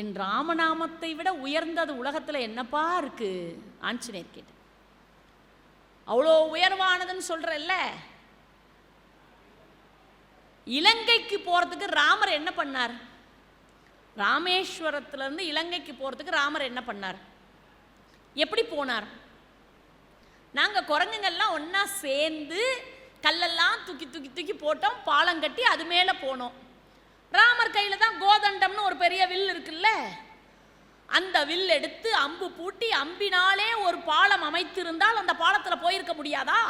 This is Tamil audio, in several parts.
என் ராமநாமத்தை விட உயர்ந்தது உலகத்தில் என்னப்பா இருக்கு? ஆஞ்சநேயர் கேட்டு அவ்வளோ உயர்வானதுன்னு சொல்கிறல்ல இலங்கைக்கு போகிறதுக்கு ராமர் என்ன பண்ணார்? ராமேஸ்வரத்துலேருந்து இலங்கைக்கு போகிறதுக்கு ராமர் என்ன பண்ணார்? எப்படி போனார்? நாங்கள் குரங்குங்கள்லாம் ஒன்றா சேர்ந்து கல்லெல்லாம் தூக்கி தூக்கி தூக்கி போட்டோம் பாலம் கட்டி அது மேலே போனோம். ராமர் கையில் தான் கோதண்டம்னு ஒரு பெரிய வில் இருக்குல்ல? அந்த வில் எடுத்து அம்பு பூட்டி அம்பினாலே ஒரு பாலம் அமைத்திருந்தால் அந்த பாலத்தில் போயிருக்க முடியாதா?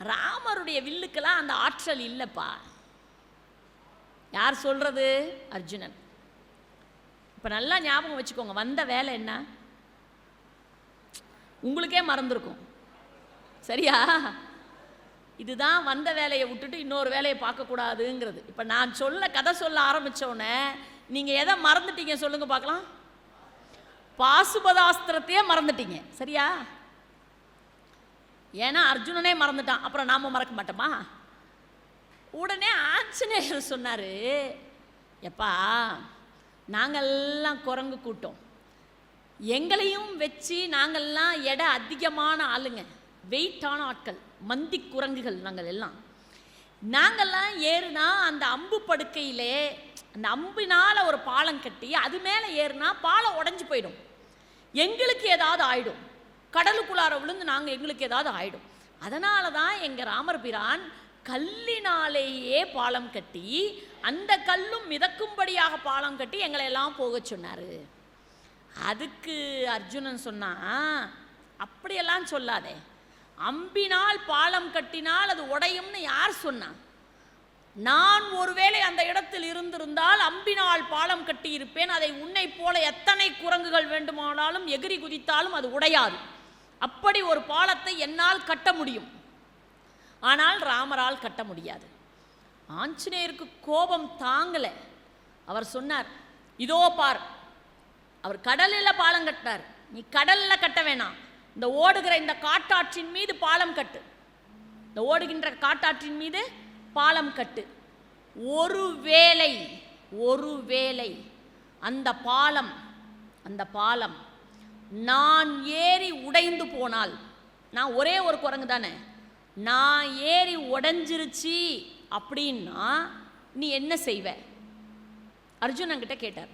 ராமருடைய வில்லுக்கெல்லாம் அந்த ஆற்றல் இல்லைப்பா. யார் சொல்றது அர்ஜுனன்? இப்போ நல்லா ஞாபகம் வச்சுக்கோங்க வந்த வேலை என்ன? உங்களுக்கே மறந்துருக்கும். சரியா? இதுதான் வந்த வேலையை விட்டுட்டு இன்னொரு வேலையை பார்க்கக்கூடாதுங்கிறது. இப்போ நான் சொல்ல கதை சொல்ல ஆரம்பித்தோடனே நீங்கள் எதை மறந்துட்டீங்க சொல்லுங்கள் பார்க்கலாம். பாசுபதாஸ்திரத்தையே மறந்துட்டீங்க. சரியா? ஏன்னா அர்ஜுனனே மறந்துட்டான். அப்புறம் நாம் மறக்க மாட்டோமா? உடனே ஆஞ்சநேயர் சொன்னார் எப்பா நாங்கள்லாம் குரங்கு கூட்டம். எங்களையும் வச்சு நாங்கள்லாம் எடை அதிகமான ஆளுங்க. வெயிட்டான ஆட்கள். மந்தி குரங்குகள் நாங்கள் எல்லாம். நாங்கள்லாம் ஏறுனா அந்த அம்பு படுக்கையிலே அந்த அம்பினால் ஒரு பாலம் கட்டி அது மேலே ஏறுனா பாலம் உடஞ்சி போயிடும். எங்களுக்கு ஏதாவது ஆயிடும். கடலுக்குள்ளார விழுந்து நாங்கள் எங்களுக்கு ஏதாவது ஆயிடும். அதனால தான் எங்கள் ராமர் பிரான் கல்லினாலேயே பாலம் கட்டி அந்த கல்லும் மிதக்கும்படியாக பாலம் கட்டி எங்களை எல்லாம் போகச் சொன்னார். அதுக்கு அர்ஜுனன் சொன்னா அப்படியெல்லாம் சொல்லாதே. அம்பினால் பாலம் கட்டினால் அது உடையும்னு யார் சொன்னான் நான் ஒருவேளை அந்த இடத்தில் இருந்திருந்தால் அம்பினால் பாலம் கட்டியிருப்பேன் அதை உன்னைப் போல எத்தனை குரங்குகள் வேண்டுமானாலும் எகிரி குதித்தாலும் அது உடையாது. அப்படி ஒரு பாலத்தை என்னால் கட்ட முடியும். ஆனால் ராமரால் கட்ட முடியாது. ஆஞ்சநேயருக்கு கோபம் தாங்கலை. அவர் சொன்னார் இதோ பார் அவர் கடலில் பாலம் கட்டினார். நீ கடலில் கட்ட வேணாம். இந்த ஓடுகிற இந்த காட்டாற்றின் மீது பாலம் கட்டு. இந்த ஓடுகின்ற காட்டாற்றின் மீது பாலம் கட்டு. ஒரு வேளை ஒரு வேளை அந்த பாலம் அந்த பாலம் நான் ஏறி உடைந்து போனால் நான் ஒரே ஒரு குரங்கு தானே நான் ஏறி உடைஞ்சிருச்சு அப்படின்னா நீ என்ன செய்வ? அர்ஜுனன் கிட்ட கேட்டார்.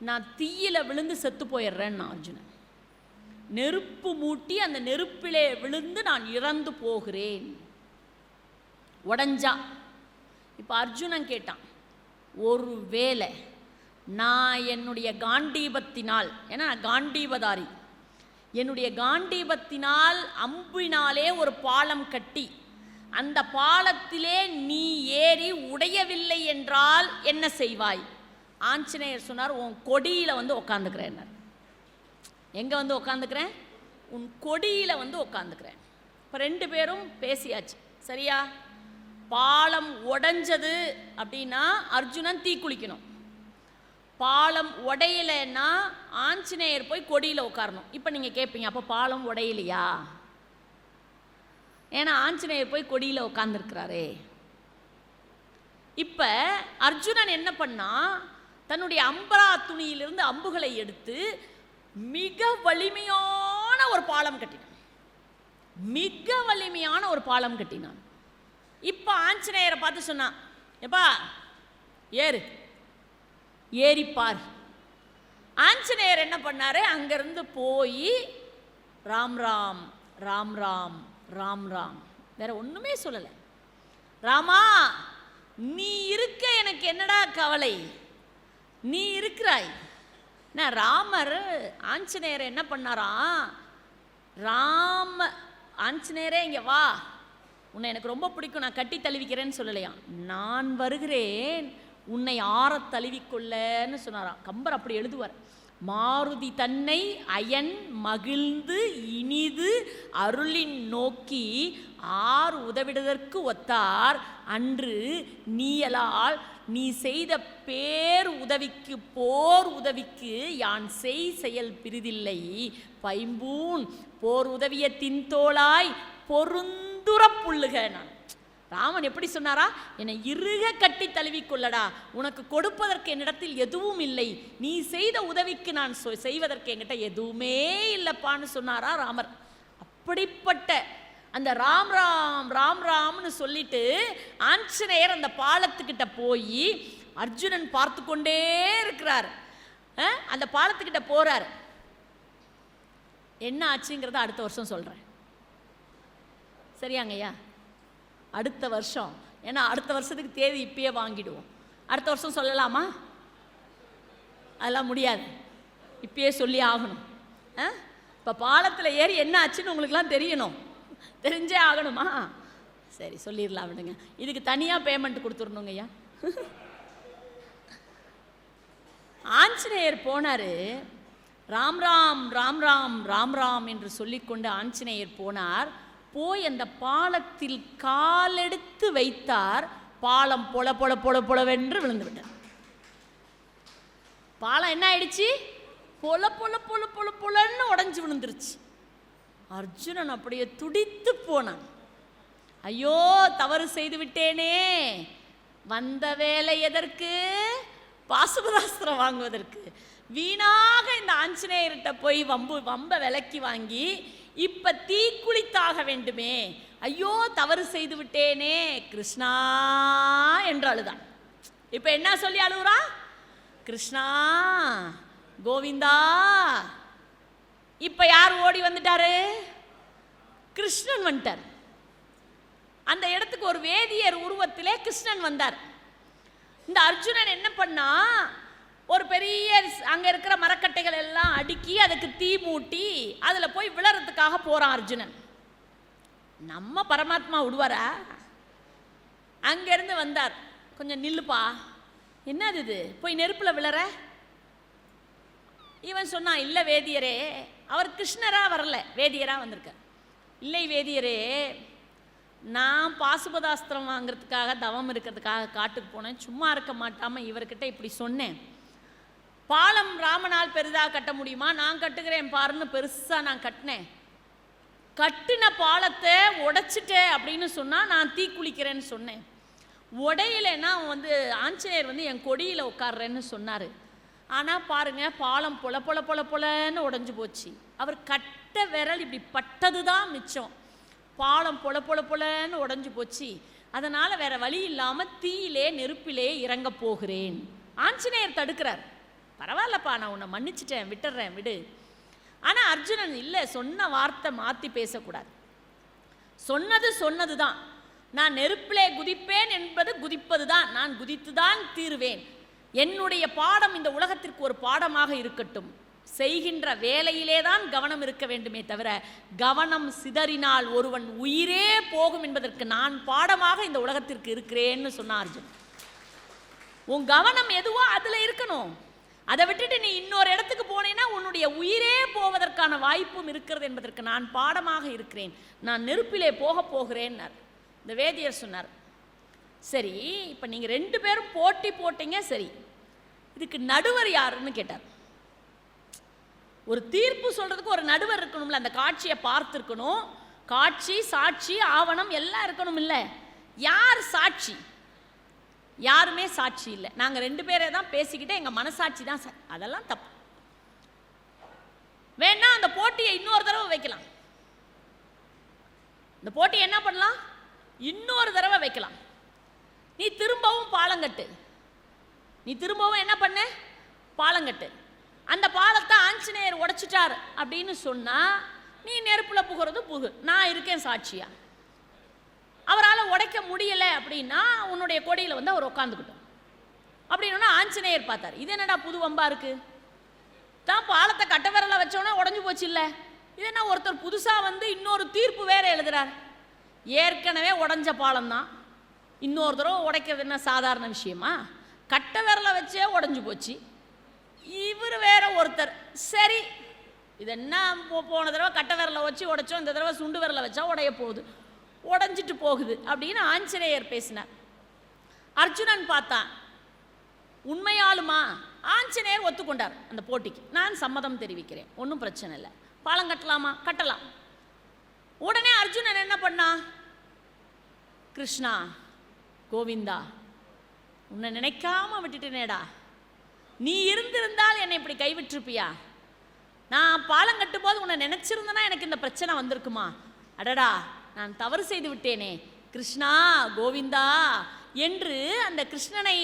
நான் தீயில விழுந்து செத்து போயிடுறேன்னு அர்ஜுனன். நெருப்பு மூட்டி அந்த நெருப்பிலே விழுந்து நான் இறந்து போகிறேன். உடஞ்சா. இப்போ அர்ஜுனன் கேட்டான் ஒருவேளை நான் என்னுடைய காண்டீபத்தினால் ஏன்னா காண்டீபதாரி. என்னுடைய காண்டீபத்தினால் அம்பினாலே ஒரு பாலம் கட்டி அந்த பாலத்திலே நீ ஏறி உடையவில்லை என்றால் என்ன செய்வாய்? ஆஞ்சநேயர் சொன்னார் உன் கொடியில் வந்து உக்காந்துக்கிறேன் எங்கே வந்து உக்காந்துக்கிறேன்? உன் கொடியில் வந்து உக்காந்துக்கிறேன். இப்போ ரெண்டு பேரும் பேசியாச்சு. சரியா? பாலம் உடைஞ்சது அப்படின்னா அர்ஜுனன் தீ குளிக்கணும். பாலம் உடையலைன்னா ஆஞ்சநேயர் போய் கொடியில் உட்காரணும் இப்போ நீங்கள் கேட்பீங்க அப்போ பாலம் உடையலையா? ஏன்னா ஆஞ்சநேயர் போய் கொடியில் உட்காந்துருக்கிறாரே இப்போ அர்ஜுனன் என்ன பண்ணா தன்னுடைய அம்பரா துணியிலிருந்து அம்புகளை எடுத்து மிக வலிமையான ஒரு பாலம் கட்டினான். மிக வலிமையான ஒரு பாலம் கட்டினான். இப்போ ஆஞ்சநேயரை பார்த்து சொன்னான் எப்பா ஏறு. ஏறிப்பார். ஆஞ்சநேயர் என்ன பண்ணார்? அங்கேருந்து போய் ராம் ராம் ராம் ராம் ராம் ராம். வேற ஒன்றுமே சொல்லலை. ராமா நீ இருக்க எனக்கு என்னடா கவலை? நீ இருக்கிறாய். நான் ராமர் ஆஞ்சநேயர் என்ன பண்ணாராம்? ராம ஆஞ்சநேயரே இங்கே வா. உன்னை எனக்கு ரொம்ப பிடிக்கும் நான் கட்டி தழுவிக்கிறேன்னு சொல்லலையாம். நான் வருகிறேன் உன்னை ஆற தழுவிக்கொள்ளன்னு சொன்னாராம். கம்பர் அப்படி எழுதுவார். மாருதி தன்னை அயன் மகிழ்ந்து இனிது அருளின் நோக்கி ஆர் உதவிடுதற்கு ஒத்தார். அன்று நீயலால் நீ செய்த பேர் உதவிக்கு போர் உதவிக்கு யான் செய் செயல் பிரிதில்லை பைம்பூன் போர் உதவிய தின்தோளாய் பொருந்துரப்புள்ளுக நான். ராமன் எப்படி சொன்னாரா? என்னை இறுக கட்டி தழுவிக்கொள்ளடா. உனக்கு கொடுப்பதற்கு என்னிடத்தில் எதுவும் இல்லை. நீ செய்த உதவிக்கு நான் சொ- செய்வதற்கு என்கிட்ட எதுவுமே இல்லைப்பான்னு சொன்னாரா ராமர். அப்படிப்பட்ட அந்த ராம் ராம் ராம் ராம்னு சொல்லிட்டு ஆஞ்சநேயர் அந்த பாலத்துக்கிட்ட போய் அர்ஜுனன் பார்த்து கொண்டே இருக்கிறார். அந்த பாலத்துக்கிட்ட போறார். என்ன ஆச்சுங்கிறத அடுத்த வருஷம் சொல்கிறேன் சரியாங்கய்யா? அடுத்த வருஷம். ஏன்னா அடுத்த வருஷத்துக்கு தேதி இப்பயே வாங்கிடுவோம். அடுத்த வருஷம் சொல்லலாமா? அதெல்லாம் முடியாது. இப்பயே சொல்லி ஆகணும். ஆ இப்போ பாலத்தில் ஏறி என்ன ஆச்சுன்னு உங்களுக்குலாம் தெரியணும். தெரிஞ்சே ஆகணுமா? சரி சொல்லிடலாம் விடுங்க. இதுக்கு தனியாக பேமெண்ட் கொடுத்துடணுங்க ஐயா ஆஞ்சநேயர் போனார். ராம் ராம் ராம் ராம் ராம் ராம் என்று சொல்லிக்கொண்டு ஆஞ்சநேயர் போனார். போய் அந்த பாலத்தில் காலெடுத்து வைத்தார். பாலம் பொல பொல பொல பொலவென்று விழுந்து விட்டார் பாலம் என்ன ஆயிடுச்சு? பொல பொல பொல பொல பொலன்னு உடஞ்சி விழுந்துருச்சு. அர்ஜுனன் அப்படியே துடித்து போனான். ஐயோ தவறு செய்து விட்டேனே. வந்த வேலை எதற்கு? பாசுபதாஸ்திரம் வாங்குவதற்கு. வீணாக இந்த ஆஞ்சநேயர்கிட்ட போய் வம்பு வம்ப விலக்கி வாங்கி இப்ப தீக்குளித்தாக வேண்டுமே. ஐயோ தவறு செய்து விட்டேனே. கிருஷ்ணா என்று அழுதான். இப்ப என்ன சொல்லி அழுகுறா? கிருஷ்ணா கோவிந்தா இப்போ யார் ஓடி வந்துட்டாரு? கிருஷ்ணன் வந்துட்டார். அந்த இடத்துக்கு ஒரு வேதியர் உருவத்திலே கிருஷ்ணன் வந்தார். இந்த அர்ஜுனன் என்ன பண்ணா ஒரு பெரிய அங்கே இருக்கிற மரக்கட்டைகள் எல்லாம் அடுக்கி அதுக்கு தீ மூட்டி அதில் போய் விழறதுக்காக போகிறான் அர்ஜுனன். நம்ம பரமாத்மா விடுவாரா அங்கேருந்து வந்தார். கொஞ்சம் நில்லுப்பா. என்னது இது? போய் நெருப்பில் விழற? இவன் சொன்னான் இல்லை வேதியரே அவர் கிருஷ்ணராக வரல வேதியராக வந்திருக்கார். இல்லை வேதியரே நான் பாசுபதாஸ்திரம் வாங்குறதுக்காக தவம் இருக்கிறதுக்காக காட்டுக்கு போனேன். சும்மா இருக்க மாட்டாமல் இவர்கிட்ட இப்படி சொன்னேன். பாலம் ராமனால் பெரிதாக கட்ட முடியுமா? நான் கட்டுகிறேன் பாருன்னு பெருசாக நான் கட்டினேன். கட்டின பாலத்தை உடைச்சிட்டேன் அப்படின்னு சொன்னால் நான் தீ குளிக்கிறேன்னு சொன்னேன். உடையிலன்னா அவன் வந்து ஆஞ்சநேயர் வந்து என் கொடியில் உட்கார்றேன்னு சொன்னார். ஆனால் பாருங்க பாலம் பொல பொல பொல பொலன்னு உடஞ்சி போச்சு. அவர் கட்ட விரல் இப்படி பட்டது தான் மிச்சம். பாலம் பொல பொல பொலன்னு உடஞ்சி போச்சு. அதனால் வேற வழி இல்லாமல் தீயிலே நெருப்பிலே இறங்க போகிறேன். ஆஞ்சநேயர் தடுக்கிறார். பரவாயில்லப்பா நான் உன்னை மன்னிச்சிட்டேன் விட்டுறேன் விடு. ஆனால் அர்ஜுனன் இல்லை சொன்ன வார்த்தை மாற்றி பேசக்கூடாது. சொன்னது சொன்னது தான் நான் நெருப்பிலே குதிப்பேன் என்பது குதிப்பது தான் நான் குதித்து தான் தீருவேன். என்னுடைய பாடம் இந்த உலகத்திற்கு ஒரு பாடமாக இருக்கட்டும். செய்கின்ற வேலையிலே தான் கவனம் இருக்க வேண்டுமே தவிர கவனம் சிதறினால் ஒருவன் உயிரே போகும் என்பதற்கு நான் பாடமாக இந்த உலகத்திற்கு இருக்கிறேன்னு சொன்னார் அர்ஜுன். உன் கவனம் எதுவோ அதில் இருக்கணும். அதை விட்டுட்டு நீ இன்னொரு இடத்துக்கு போனேன்னா உன்னுடைய உயிரே போவதற்கான வாய்ப்பும் இருக்கிறது என்பதற்கு நான் பாடமாக இருக்கிறேன். நான் நெருப்பிலே போக போகிறேன்னார். இந்த வேதியர் சொன்னார் சரி இப்போ நீங்கள் ரெண்டு பேரும் போட்டி போட்டீங்க சரி. இதுக்கு நடுவர் யாருன்னு கேட்டார். ஒரு தீர்ப்பு சொல்கிறதுக்கு ஒரு நடுவர் இருக்கணும்ல அந்த காட்சியை பார்த்துருக்கணும். காட்சி சாட்சி ஆவணம் எல்லாம் இருக்கணும் இல்லை யார் சாட்சி? யாருமே சாட்சி இல்லை. நாங்கள் ரெண்டு பேரே தான் பேசிக்கிட்டு எங்கள் மனசாட்சி தான் அதெல்லாம் தப்பு. வேணா அந்த போட்டியை இன்னொரு தடவை வைக்கலாம். இந்த போட்டி என்ன பண்ணலாம்? இன்னொரு தடவை வைக்கலாம். நீ திரும்பவும் பாலங்கட்டு. நீ திரும்பவும் என்ன பண்ண? பாலங்கட்டு. அந்த பாலத்தை ஆஞ்சநேயர் உடைச்சிட்டார் அப்படின்னு சொன்னால் நீ நெருப்பில் புகிறது புகு. நான் இருக்கேன் சாட்சியா. அவரால் உடைக்க முடியல அப்படின்னா உன்னுடைய கொடியில் வந்து அவர் உட்காந்துக்கிட்டோம் அப்படின்னா ஆஞ்சநேயர் பார்த்தார். இது என்னடா புது வம்பா இருக்கு? தான் பாலத்தை கட்ட விரலை வச்சோன்னே உடஞ்சு போச்சு இல்லை இது என்ன ஒருத்தர் புதுசாக வந்து இன்னொரு தீர்ப்பு வேற எழுதுறார். ஏற்கனவே உடஞ்ச பாலம் தான் இன்னொரு தடவை உடைக்கிறது என்ன சாதாரண விஷயமா? கட்ட விரலை வச்சே உடஞ்சு போச்சு. இவர் வேற ஒருத்தர். சரி இது என்ன போன தடவை கட்ட விரல வச்சு உடைச்சோம் இந்த தடவை சுண்டு விரல வச்சா உடைய போகுது. உடஞ்சிட்டு போகுது அப்படின்னு ஆஞ்சநேயர் பேசினார். அர்ஜுனன் பார்த்தான். உண்மையாலுமா? ஆஞ்சநேயர் ஒத்துக்கொண்டார் அந்த போட்டிக்கு. நான் சம்மதம் தெரிவிக்கிறேன். ஒன்றும் பிரச்சனை இல்லை. பாலம் கட்டலாமா? கட்டலாம். உடனே அர்ஜுனன் என்ன பண்ணா? கிருஷ்ணா கோவிந்தா உன்னை நினைக்காம விட்டுட்டேனேடா. நீ இருந்திருந்தால் என்னை இப்படி கைவிட்டிருப்பியா? நான் பாலம் கட்டும்போது உன்னை நினைச்சிருந்தனா எனக்கு இந்த பிரச்சனை வந்திருக்குமா? அடடா நான் தவறு செய்து விட்டேனே. கிருஷ்ணா கோவிந்தா என்று அந்த கிருஷ்ணனை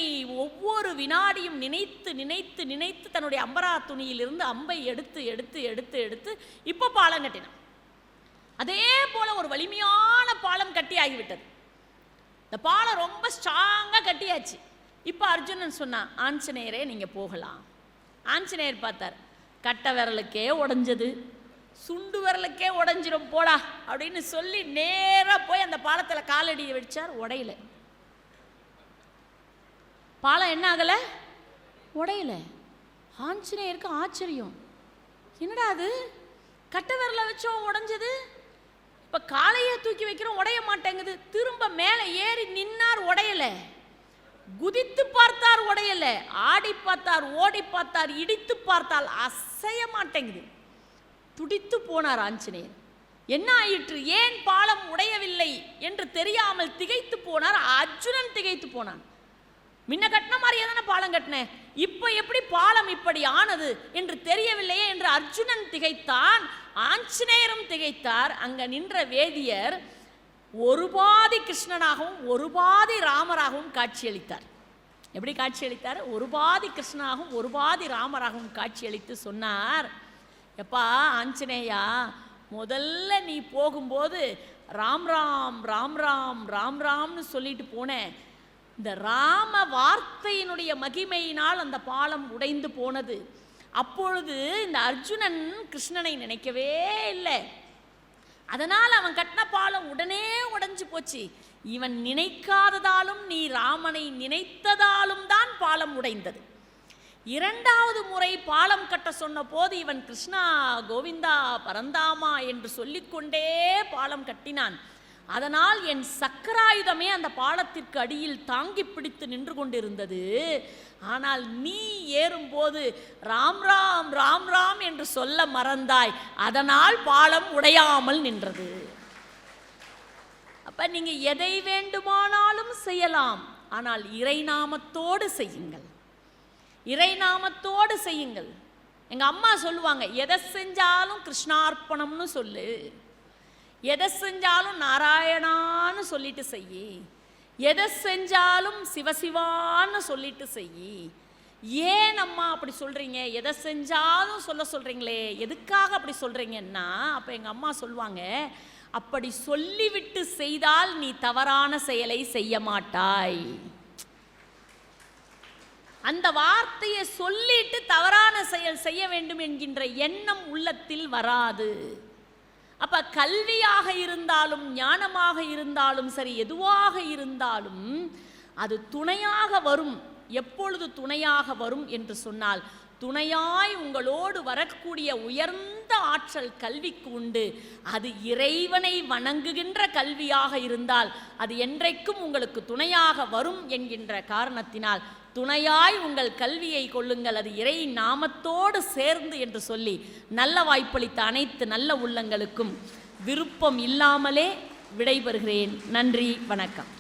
ஒவ்வொரு வினாடியும் நினைத்து நினைத்து நினைத்து தன்னுடைய அம்பரா துணியிலிருந்து அம்பை எடுத்து எடுத்து எடுத்து எடுத்து இப்போ பாலம் கட்டினான். அதே போல ஒரு வலிமையான பாலம் கட்டி ஆகிவிட்டது இந்த பாலம் ரொம்ப ஸ்ட்ராங்காக கட்டியாச்சு. இப்போ அர்ஜுனன் சொன்னான் ஆஞ்சநேயரே நீங்கள் போகலாம். ஆஞ்சநேயர் பார்த்தார் கட்ட விரலுக்கே உடஞ்சது சுண்டு விரலுக்கே உடஞ்சிரும் போடா அப்படின்னு சொல்லி நேராக போய் அந்த பாலத்தில் காலடியை வச்சார் உடையல. பாலம் என்ன ஆகலை? உடையில. ஆஞ்சநேயருக்கு ஆச்சரியம். என்னடா அது? கட்ட விரலை வச்சோம் உடஞ்சது? இப்போ காலையே தூக்கி வைக்கிறோம் உடைய மாட்டேங்குது. திரும்ப மேலே ஏறி நின்னார் உடையல. குதித்து பார்த்தார் உடையல. ஆடி பார்த்தார் ஓடி பார்த்தார் இடித்து பார்த்தால் அசைய மாட்டேங்குது. துடித்து போனார் ஆஞ்சநேயர். என்ன ஆயிற்று? ஏன் பாலம் உடையவில்லை என்று தெரியாமல் திகைத்து போனார். அர்ஜுனன் திகைத்து போனான். முன்ன கட்டின மாதிரியே தானே பாலம் கட்டினேன். இப்போ எப்படி பாலம் இப்படி ஆனது என்று தெரியவில்லையே என்று அர்ஜுனன் திகைத்தான். ஆஞ்சநேயரும் திகைத்தார். அங்க நின்ற வேதியர் ஒரு பாதி கிருஷ்ணனாகவும் ஒரு பாதி ராமராகவும் காட்சியளித்தார். எப்படி காட்சியளித்தார்? ஒரு பாதி கிருஷ்ணனாகவும் ஒரு பாதி ராமராகவும் காட்சியளித்து சொன்னார். எப்பா ஆஞ்சநேயா முதல்ல நீ போகும்போது ராம் ராம் ராம் ராம் ராம் ராம்னு சொல்லிட்டு போனேன். இந்த ராம வார்த்தையினுடைய மகிமையினால் அந்த பாலம் உடைந்து போனது. அப்பொழுது இந்த அர்ஜுனன் கிருஷ்ணனை நினைக்கவே இல்லை. அதனால் அவன் கட்டின பாலம் உடனே உடைஞ்சு போச்சு. இவன் நினைக்காததாலும் நீ ராமனை நினைத்ததாலும் தான் பாலம் உடைந்தது. இரண்டாவது முறை பாலம் கட்ட சொன்ன போது இவன் கிருஷ்ணா கோவிந்தா பரந்தாமா என்று சொல்லிக்கொண்டே பாலம் கட்டினான். அதனால் என் சக்கராயுதமே அந்த பாலத்திற்கு அடியில் தாங்கி பிடித்து நின்று கொண்டிருந்தது. ஆனால் நீ ஏறும்போது ராம் ராம் ராம் ராம் என்று சொல்ல மறந்தாய். அதனால் பாலம் உடையாமல் நின்றது. அப்ப நீங்க எதை வேண்டுமானாலும் செய்யலாம். ஆனால் இறைநாமத்தோடு செய்யுங்கள். இறைநாமத்தோடு செய்யுங்கள். எங்கள் அம்மா சொல்லுவாங்க எதை செஞ்சாலும் கிருஷ்ணார்ப்பணம்னு சொல்லு. எதை செஞ்சாலும் நாராயணான்னு சொல்லிட்டு செய்யி. எதை செஞ்சாலும் சிவசிவான்னு சொல்லிட்டு செய்யி. ஏன் அம்மா அப்படி சொல்கிறீங்க எதை செஞ்சாலும் சொல்ல சொல்கிறீங்களே எதுக்காக அப்படி சொல்கிறீங்கன்னா அப்போ எங்கள் அம்மா சொல்லுவாங்க அப்படி சொல்லிவிட்டு செய்தால் நீ தவறான செயலை செய்ய மாட்டாய். அந்த வார்த்தையை சொல்லிட்டு தவறான செயல் செய்ய வேண்டும் என்கின்ற எண்ணம் உள்ளத்தில் வராது. அப்போ கல்வியாக இருந்தாலும் ஞானமாக இருந்தாலும் சரி எதுவாக இருந்தாலும் அது துணையாக வரும். எப்பொழுது துணையாக வரும் என்று சொன்னால் துணையாய் உங்களோடு வரக்கூடிய உயர்ந்த ஆற்றல் கல்விக்கு உண்டு. அது இறைவனை வணங்குகின்ற கல்வியாக இருந்தால் அது என்றைக்கும் உங்களுக்கு துணையாக வரும் என்கின்ற காரணத்தினால் துணையாய் உங்கள் கல்வியை கொள்ளுங்கள். அது இறை நாமத்தோடு சேர்ந்து என்று சொல்லி நல்ல வாய்ப்பளித்த அனைத்து நல்ல உள்ளங்களுக்கும் விருப்பம் இல்லாமலே விடைபெறுகிறேன். நன்றி வணக்கம்.